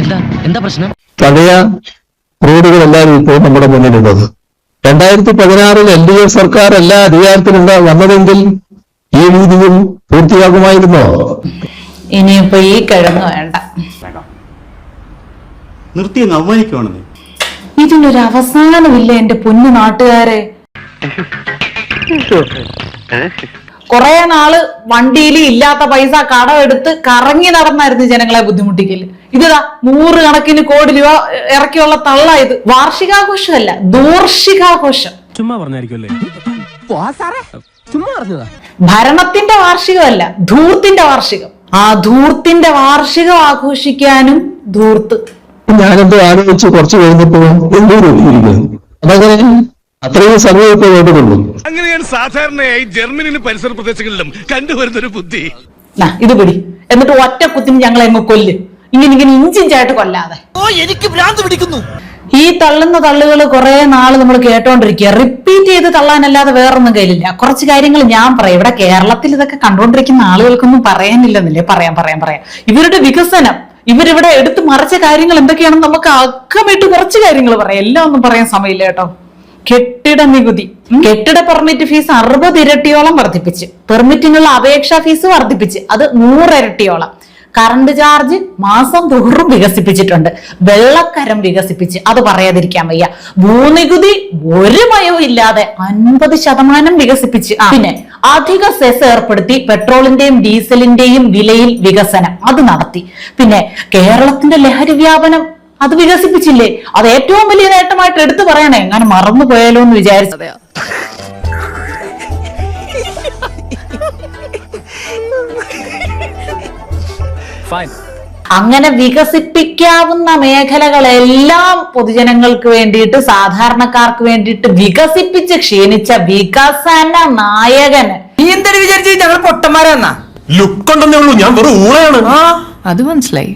എന്താ? എന്താ പ്രശ്നം? പഴയ റോഡുകളെല്ലാം ഇപ്പോൾ നമ്മുടെ മുന്നിലുള്ളത്. രണ്ടായിരത്തി പതിനാറിൽ എൽ ഡി എഫ് സർക്കാർ എല്ലാ അധികാരത്തിലും വന്നതെങ്കിൽ ഈ രീതിയിൽ പൂർത്തിയാകുമായിരുന്നോ? ഇനിയിപ്പോ ഈ കിഴങ്ങ് വേണ്ട. നിർത്തി അങ്ങ് അവമാനിക്കുവാണെന്നേ? ഇതിനൊരു അവസാനമില്ല എന്റെ പൊന്നു നാട്ടുകാരെ? കൊറേ നാൾ വണ്ടിയിൽ ഇല്ലാത്ത പൈസ കടമെടുത്ത് കറങ്ങി നടന്നായിരുന്നു ജനങ്ങളെ ബുദ്ധിമുട്ടിക്കൽ. ഇതാ നൂറ് കണക്കിന് കോടി രൂപ ഇറക്കിയുള്ള തള്ള ഇത്. വാർഷികാഘോഷമല്ല ദൂർഷികാഘോഷം. ചുമ്മാ പറഞ്ഞായിരിക്കുമല്ലേ ഭരണത്തിന്റെ വാർഷികമല്ല ധൂർത്തിന്റെ വാർഷികം. ആ ധൂർത്തിന്റെ വാർഷികം ആഘോഷിക്കാനും ധൂർത്ത്. ഞാനെന്തോ ആലോചിച്ച് കുറച്ച് കഴിഞ്ഞപ്പോ എന്തോ അതങ്ങനെ അത്രയും സമയം ഇപ്പോൾ വേണ്ടതുള്ളൂ അങ്ങനെയാണ് സാധാരണയായി ജർമ്മനിയിലും പരിസര പ്രദേശങ്ങളിലും കണ്ടുവരുന്നൊരു ബുദ്ധി. നാ, ഇത് പിടി. എന്നിട്ട് ഒറ്റ കുത്തിന് ഞങ്ങളെ അങ്ങ് കൊല്ല്. ഇങ്ങനെ ഇങ്ങനെ ഇഞ്ചിഞ്ചായിട്ട് കൊല്ലാതെ. ഈ തള്ളുന്ന തള്ളുകൾ കുറെ നാൾ നമ്മൾ കേട്ടോണ്ടിരിക്കുക. റിപ്പീറ്റ് ചെയ്ത് തള്ളാനല്ലാതെ വേറൊന്നും കയ്യിലില്ല. കുറച്ച് കാര്യങ്ങൾ ഞാൻ പറയാം. ഇവിടെ കേരളത്തിൽ ഇതൊക്കെ കണ്ടുകൊണ്ടിരിക്കുന്ന ആളുകൾക്കൊന്നും പറയാനില്ലെന്നില്ലേ? പറയാം പറയാം പറയാം. ഇവരുടെ വികസനം ഇവരിവിടെ എടുത്തു മറിച്ച കാര്യങ്ങൾ എന്തൊക്കെയാണെന്ന് നമുക്ക് അക്കമിട്ട് കുറച്ച് കാര്യങ്ങൾ പറയാം. എല്ലാം ഒന്നും പറയാൻ സമയമില്ല കേട്ടോ. കെട്ടിട നികുതി. കെട്ടിട പെർമിറ്റ് ഫീസ് അറുപത് ഇരട്ടിയോളം വർദ്ധിപ്പിച്ച്. പെർമിറ്റിനുള്ള അപേക്ഷാ ഫീസ് വർദ്ധിപ്പിച്ച്. അത് നൂറിരട്ടിയോളം കറണ്ട് ചാർജ് മാസം തോറും വികസിപ്പിച്ചിട്ടുണ്ട്. വെള്ളക്കരം വികസിപ്പിച്ച്. അത് പറയാതിരിക്കാൻ വയ്യ. ഭൂനികുതി ഒരു മയവും ഇല്ലാതെ അൻപത് ശതമാനം വികസിപ്പിച്ച്. പിന്നെ അധിക സെസ് ഏർപ്പെടുത്തി പെട്രോളിന്റെയും ഡീസലിന്റെയും വിലയിൽ വികസനം. അത് നടത്തി. പിന്നെ കേരളത്തിന്റെ ലഹരി വ്യാപനം അത് വികസിപ്പിച്ചില്ലേ? അത് ഏറ്റവും വലിയ നേട്ടമായിട്ട് എടുത്തു പറയണേ. എങ്ങനെ മറന്നു പോയാലോ എന്ന് വിചാരിച്ചത് ഫൈൻ അങ്ങനെ വികസിപ്പിക്കാവുന്ന മേഖലകളെല്ലാം പൊതുജനങ്ങൾക്ക് വേണ്ടിയിട്ട് സാധാരണക്കാർക്ക് വേണ്ടിയിട്ട് വികസിപ്പിച്ച് ക്ഷീണിച്ച വികസന നായകന്. നീ എന്തൊരു വിചാരിച്ചു ഞങ്ങൾ പൊട്ടന്മാരാന്നാ? ലുക്ക് ഉണ്ടെന്നേ ഉള്ളൂ. ഞാൻ വെറും ഊളയാണ് അത് മനസ്സിലായി.